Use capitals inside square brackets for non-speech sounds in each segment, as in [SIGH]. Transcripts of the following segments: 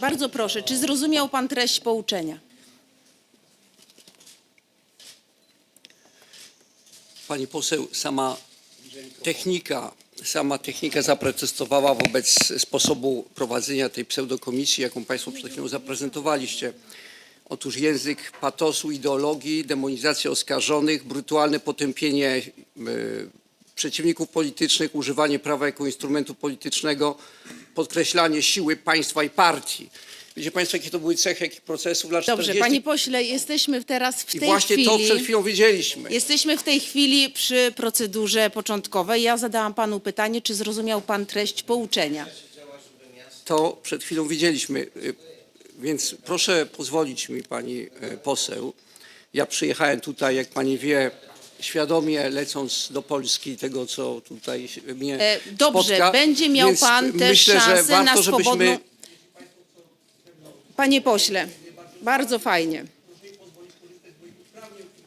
Bardzo proszę, czy zrozumiał pan treść pouczenia? Pani poseł, sama technika, sama technika zaprotestowała wobec sposobu prowadzenia tej pseudokomisji, jaką Państwo przed chwilą zaprezentowaliście. Otóż język patosu, ideologii, demonizacja oskarżonych, brutalne potępienie e, przeciwników politycznych, używanie prawa jako instrumentu politycznego, podkreślanie siły państwa i partii. Wiecie Państwo, jakie to były cechy jakich procesów dla Dobrze, 40... panie pośle, jesteśmy teraz w I tej właśnie chwili... to przed chwilą wiedzieliśmy. Jesteśmy w tej chwili przy procedurze początkowej. Ja zadałam panu pytanie, czy zrozumiał pan treść pouczenia. To przed chwilą widzieliśmy. Y, Więc proszę pozwolić mi, pani y, poseł. Ja przyjechałem tutaj, jak pani wie, świadomie lecąc do Polski tego, co tutaj mnie E, dobrze, spotka. będzie miał Więc pan też myślę, że szansę warto, na żebyśmy swobodną... Panie pośle, bardzo fajnie.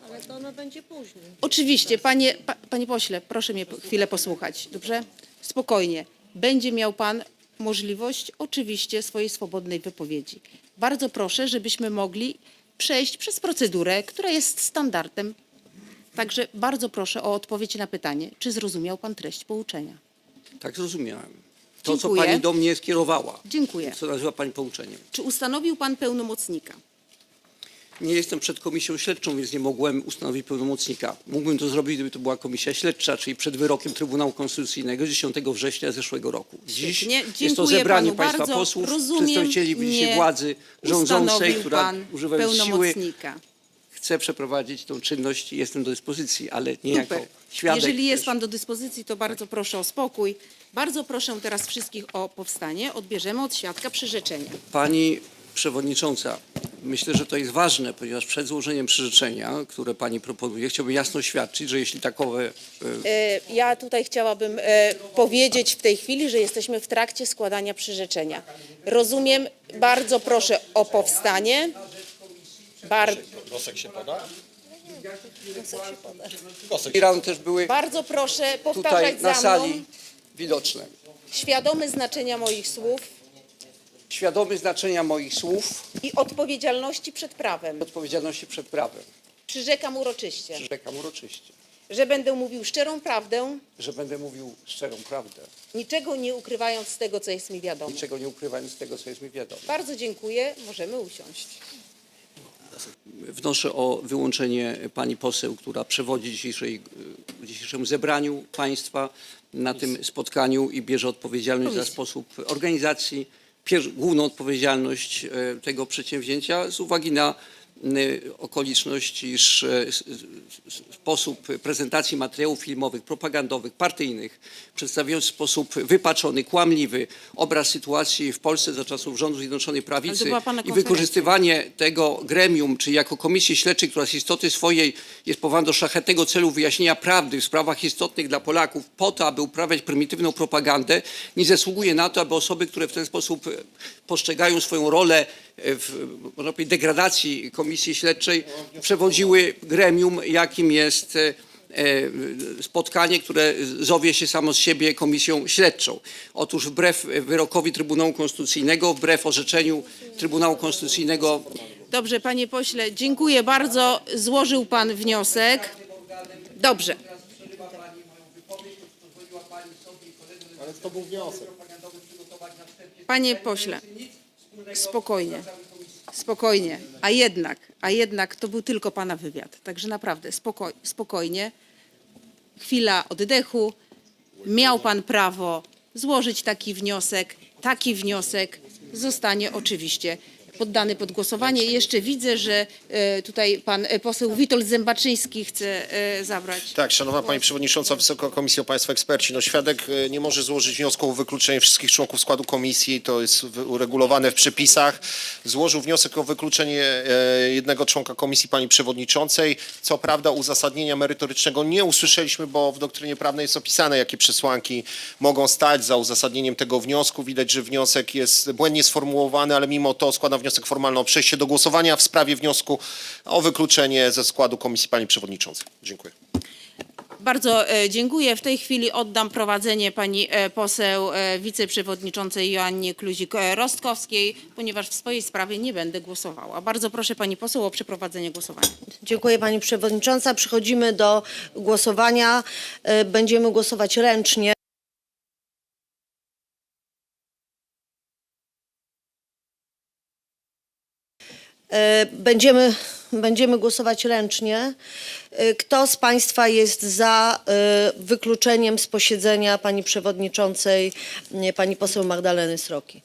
Ale to ono będzie później. Oczywiście, panie, pa, panie pośle, proszę mnie chwilę posłuchać, dobrze? Spokojnie. Będzie miał pan możliwość oczywiście swojej swobodnej wypowiedzi. Bardzo proszę, żebyśmy mogli przejść przez procedurę, która jest standardem. Także bardzo proszę o odpowiedź na pytanie, czy zrozumiał pan treść pouczenia. Tak zrozumiałem. To, co Dziękuję. pani do mnie skierowała. Dziękuję. Co nazywa pani pouczeniem. Czy ustanowił pan pełnomocnika? Nie jestem przed komisją śledczą, więc nie mogłem ustanowić pełnomocnika. Mógłbym to zrobić, gdyby to była komisja śledcza, czyli przed wyrokiem Trybunału Konstytucyjnego z 10 września zeszłego roku. Dziś Świetnie. jest to Dziękuję zebranie panu państwa bardzo. posłów, Rozumiem, przedstawicieli nie dzisiaj władzy rządzącej, ustanowił która pan używając siły pełnomocnika. Chce przeprowadzić tą czynność i jestem do dyspozycji, ale nie jako Super. świadek. Jeżeli jest pan do dyspozycji, to bardzo proszę o spokój. Bardzo proszę teraz wszystkich o powstanie. Odbierzemy od świadka przyrzeczenia. Pani przewodnicząca, myślę, że to jest ważne, ponieważ przed złożeniem przyrzeczenia, które pani proponuje, chciałbym jasno oświadczyć, że jeśli takowe e, E, Ja tutaj chciałabym e, powiedzieć w tej chwili, że jesteśmy w trakcie składania przyrzeczenia. Rozumiem, bardzo proszę o powstanie. Bar Wniosek się poda? Iran też były bardzo proszę tutaj powtarzać na za sali widoczne. świadomy znaczenia moich słów Świadomy znaczenia moich słów i odpowiedzialności przed prawem. odpowiedzialności przed prawem. Przyrzekam uroczyście, Przyrzekam uroczyście, że będę mówił szczerą prawdę, że będę mówił szczerą prawdę, niczego nie ukrywając z tego, co jest mi wiadomo. niczego nie ukrywając z tego, co jest mi wiadomo. Bardzo dziękuję. Możemy usiąść. Wnoszę o wyłączenie pani poseł, która przewodzi dzisiejszej, dzisiejszemu zebraniu państwa na tym spotkaniu i bierze odpowiedzialność za sposób organizacji, pier- główną odpowiedzialność e, tego przedsięwzięcia z uwagi na okoliczność, iż e, sposób prezentacji materiałów filmowych, propagandowych, partyjnych przedstawiając w sposób wypaczony, kłamliwy obraz sytuacji w Polsce za czasów rządu Zjednoczonej Prawicy i wykorzystywanie tego gremium, czy jako komisji śledczej, która z istoty swojej jest powołana do szlachetnego celu wyjaśnienia prawdy w sprawach istotnych dla Polaków po to, aby uprawiać prymitywną propagandę, nie zasługuje na to, aby osoby, które w ten sposób postrzegają swoją rolę w można powiedzieć, degradacji komisji śledczej, przewodziły gremium, jakim jest e, e, spotkanie, które zowie się samo z siebie komisją śledczą. Otóż wbrew wyrokowi Trybunału Konstytucyjnego, wbrew orzeczeniu Trybunału Konstytucyjnego Dobrze, panie pośle, dziękuję bardzo. Złożył pan wniosek. Dobrze. Ale to był wniosek. Panie pośle, spokojnie. Spokojnie. A jednak, a jednak to był tylko pana wywiad. Także naprawdę spokoj, spokojnie. Chwila oddechu. Miał pan prawo złożyć taki wniosek. Taki wniosek zostanie oczywiście poddany pod głosowanie. Jeszcze widzę, że e, tutaj pan e, poseł Witold Zębaczyński chce e, zabrać. Tak, szanowna pani przewodnicząca, Wysoka Komisja, państwo eksperci. No świadek e, nie może złożyć wniosku o wykluczenie wszystkich członków składu komisji, to jest w- uregulowane w przepisach. Złożył wniosek o wykluczenie e, jednego członka komisji pani przewodniczącej. Co prawda uzasadnienia merytorycznego nie usłyszeliśmy, bo w doktrynie prawnej jest opisane, jakie przesłanki mogą stać za uzasadnieniem tego wniosku. Widać, że wniosek jest błędnie sformułowany, ale mimo to składam wniosek formalny o przejście do głosowania w sprawie wniosku o wykluczenie ze składu komisji pani przewodniczącej. Dziękuję. Bardzo e, dziękuję. W tej chwili oddam prowadzenie pani e, poseł e, wiceprzewodniczącej Joannie Kluzik-Rostkowskiej, ponieważ w swojej sprawie nie będę głosowała. Bardzo proszę pani poseł o przeprowadzenie głosowania. Dziękuję Pani Przewodnicząca. Przechodzimy do głosowania. E, Będziemy głosować ręcznie. Będziemy, będziemy głosować ręcznie. E, Kto z Państwa jest za e, wykluczeniem z posiedzenia Pani Przewodniczącej, Pani poseł Magdaleny Sroki?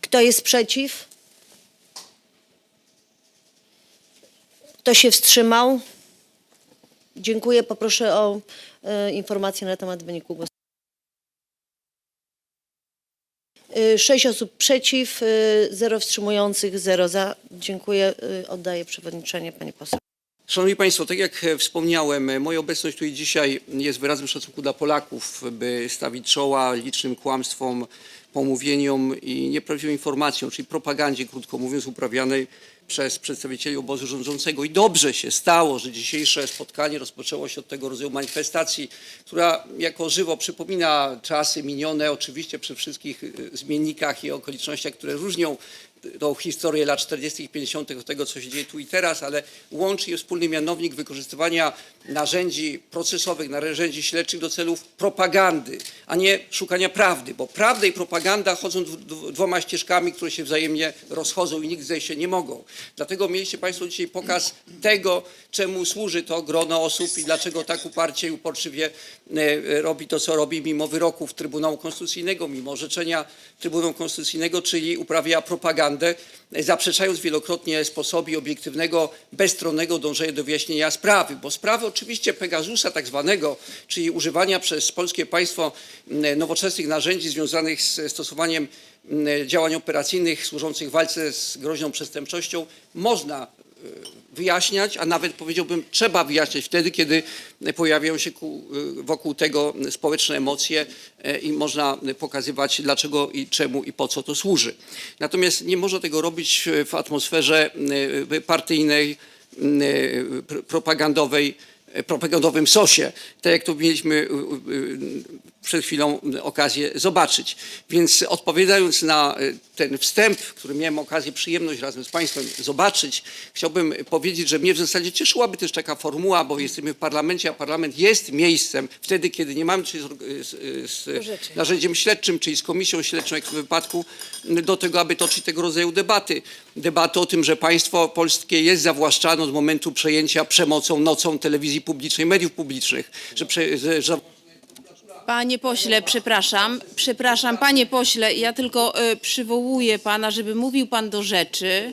Kto jest przeciw? Kto się wstrzymał? Dziękuję. Poproszę o e, informację na temat wyniku głosowania. E, Sześć osób przeciw, e, zero wstrzymujących, zero za. Dziękuję. E, Oddaję przewodniczenie pani poseł. Szanowni Państwo, tak jak e, wspomniałem, e, moja obecność tutaj dzisiaj jest wyrazem szacunku dla Polaków, by stawić czoła licznym kłamstwom, pomówieniom i nieprawdziwym informacjom, czyli propagandzie, krótko mówiąc, uprawianej przez przedstawicieli obozu rządzącego. I dobrze się stało, że dzisiejsze spotkanie rozpoczęło się od tego rodzaju manifestacji, która jako żywo przypomina czasy minione, oczywiście przy wszystkich e, zmiennikach i okolicznościach, które różnią tą historię lat 40. i 50. od tego, co się dzieje tu i teraz, ale łączy je wspólny mianownik wykorzystywania narzędzi procesowych, narzędzi śledczych do celów propagandy, a nie szukania prawdy, bo prawda i propaganda chodzą dw- dw- dwoma ścieżkami, które się wzajemnie rozchodzą i nigdy się nie mogą. Dlatego mieliście Państwo dzisiaj pokaz tego, czemu służy to grono osób i dlaczego tak uparcie i uporczywie e, e, robi to, co robi, mimo wyroków Trybunału Konstytucyjnego, mimo orzeczenia Trybunału Konstytucyjnego, czyli uprawia propagandę, e, zaprzeczając wielokrotnie sposobie obiektywnego, bezstronnego dążenia do wyjaśnienia sprawy. Bo sprawy oczywiście Pegasusa tak zwanego, czyli używania przez polskie państwo nowoczesnych narzędzi związanych z stosowaniem działań operacyjnych służących walce z groźną przestępczością, można wyjaśniać, a nawet powiedziałbym, trzeba wyjaśniać wtedy, kiedy pojawiają się ku, wokół tego społeczne emocje e, i można pokazywać dlaczego i czemu i po co to służy. Natomiast nie można tego robić w atmosferze partyjnej, pr- propagandowej, propagandowym sosie, tak jak to mieliśmy przed chwilą okazję zobaczyć. Więc odpowiadając na e, ten wstęp, który miałem okazję, przyjemność razem z Państwem zobaczyć, chciałbym powiedzieć, że mnie w zasadzie cieszyłaby też taka formuła, bo jesteśmy w parlamencie, a parlament jest miejscem wtedy, kiedy nie mamy czynienia z, z, narzędziem śledczym, czyli z komisją śledczą, jak w tym wypadku, do tego, aby toczyć tego rodzaju debaty. Debaty o tym, że państwo polskie jest zawłaszczane od momentu przejęcia przemocą nocą telewizji publicznej, mediów publicznych, że, prze, że Panie pośle, przepraszam, przepraszam, panie pośle, ja tylko e, przywołuję pana, żeby mówił pan do rzeczy.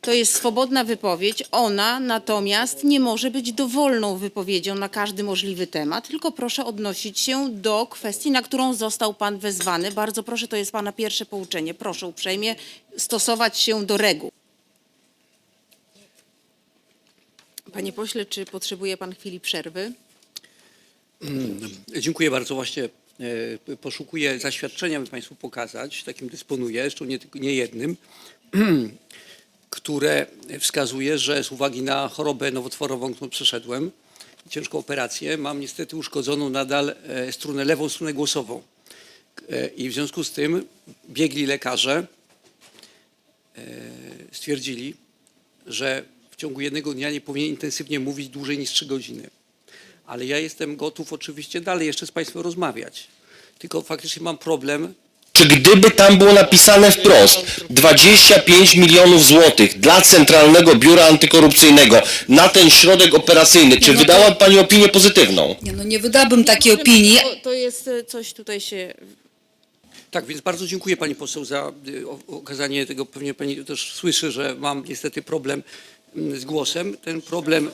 To jest swobodna wypowiedź. Ona natomiast nie może być dowolną wypowiedzią na każdy możliwy temat, tylko proszę odnosić się do kwestii, na którą został pan wezwany. Bardzo proszę, to jest pana pierwsze pouczenie. Proszę uprzejmie stosować się do reguł. Panie pośle, czy potrzebuje pan chwili przerwy? Dziękuję bardzo. Właśnie e, poszukuję zaświadczenia, by Państwu pokazać. Takim dysponuję, zresztą nie, nie jednym, [CLEARS THROAT] które wskazuje, że z uwagi na chorobę nowotworową, którą przeszedłem, ciężką operację, mam niestety uszkodzoną nadal e, strunę, lewą strunę głosową. E, I w związku z tym biegli lekarze stwierdzili, że w ciągu jednego dnia nie powinien intensywnie mówić dłużej niż 3 godziny ale ja jestem gotów oczywiście dalej jeszcze z Państwem rozmawiać. Tylko faktycznie mam problem. Czy gdyby tam było napisane wprost 25 milionów złotych dla Centralnego Biura Antykorupcyjnego na ten środek operacyjny, czy wydałaby Pani opinię pozytywną? Nie, no nie wydałabym takiej opinii. To, to jest e, coś tutaj się Tak, więc bardzo dziękuję Pani poseł za y, o- okazanie tego. Pewnie Pani też słyszy, że mam niestety problem z głosem. Ten problem.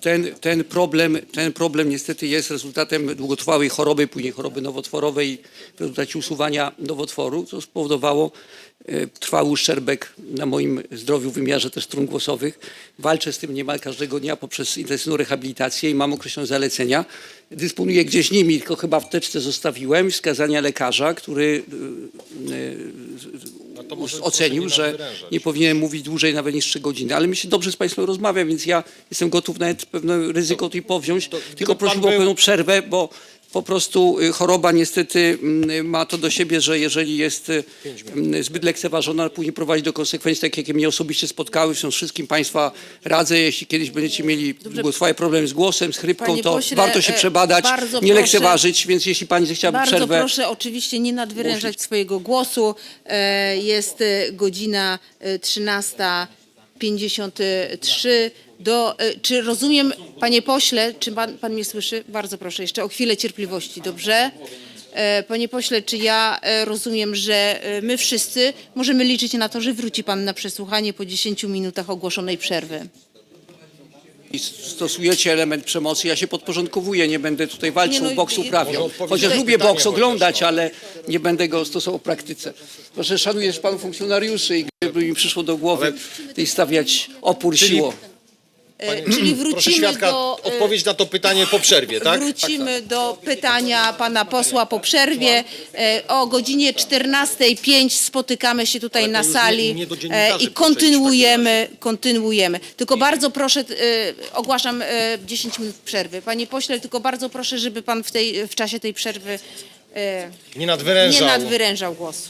Ten, ten, problem, ten problem niestety jest rezultatem długotrwałej choroby, później choroby nowotworowej w rezultacie usuwania nowotworu, co spowodowało e, trwały uszczerbek na moim zdrowiu w wymiarze też strun głosowych. Walczę z tym niemal każdego dnia poprzez intensywną rehabilitację i mam określone zalecenia. Dysponuję gdzieś nimi, tylko chyba w teczce zostawiłem wskazania lekarza, który e, e, ocenił, że nie powinienem mówić dłużej nawet niż 3 godziny. Ale mi się dobrze z Państwem rozmawia, więc ja jestem gotów nawet pewne ryzyko tutaj powziąć. Tylko prosiłbym o pewną przerwę, bo po prostu y, choroba niestety mm, ma to do siebie, że jeżeli jest y, mm, zbyt lekceważona, później prowadzi do konsekwencji, tak jakie mnie osobiście spotkały. W związku z wszystkim Państwa radzę, jeśli kiedyś będziecie mieli długotrwałe problemy z głosem, z chrypką, Panie to pośle, warto się e, przebadać, bardzo nie proszę- lekceważyć, więc jeśli Pani zechciałaby Bardzo przerwę... proszę oczywiście nie nadwyrężać swojego głosu. E, Jest e, godzina e, 13.53. Do, e, czy rozumiem, panie pośle, czy pan, pan mnie słyszy? Bardzo proszę, jeszcze o chwilę cierpliwości, dobrze? E, Panie pośle, czy ja e, rozumiem, że my wszyscy możemy liczyć na to, że wróci pan na przesłuchanie po 10 minutach ogłoszonej przerwy? i stosujecie element przemocy, ja się podporządkowuję, nie będę tutaj walczył, Nie no, boks i- uprawiał. Chociaż lubię boks oglądać, ale nie będę go stosował w praktyce. Proszę, szanuję panu funkcjonariuszy i gdyby mi przyszło do głowy tutaj stawiać opór siłą. E, Czyli wrócimy świadka, do... e, odpowiedź na to pytanie po przerwie, tak? Wrócimy do pytania pana posła po przerwie. E, O godzinie 14.05 spotykamy się tutaj na sali i kontynuujemy, kontynuujemy. Tylko bardzo proszę, ogłaszam e, 10 minut przerwy. Panie pośle, tylko bardzo proszę, żeby pan w, tej, w czasie tej przerwy Nie nadwyrężał. nie nadwyrężał głosu.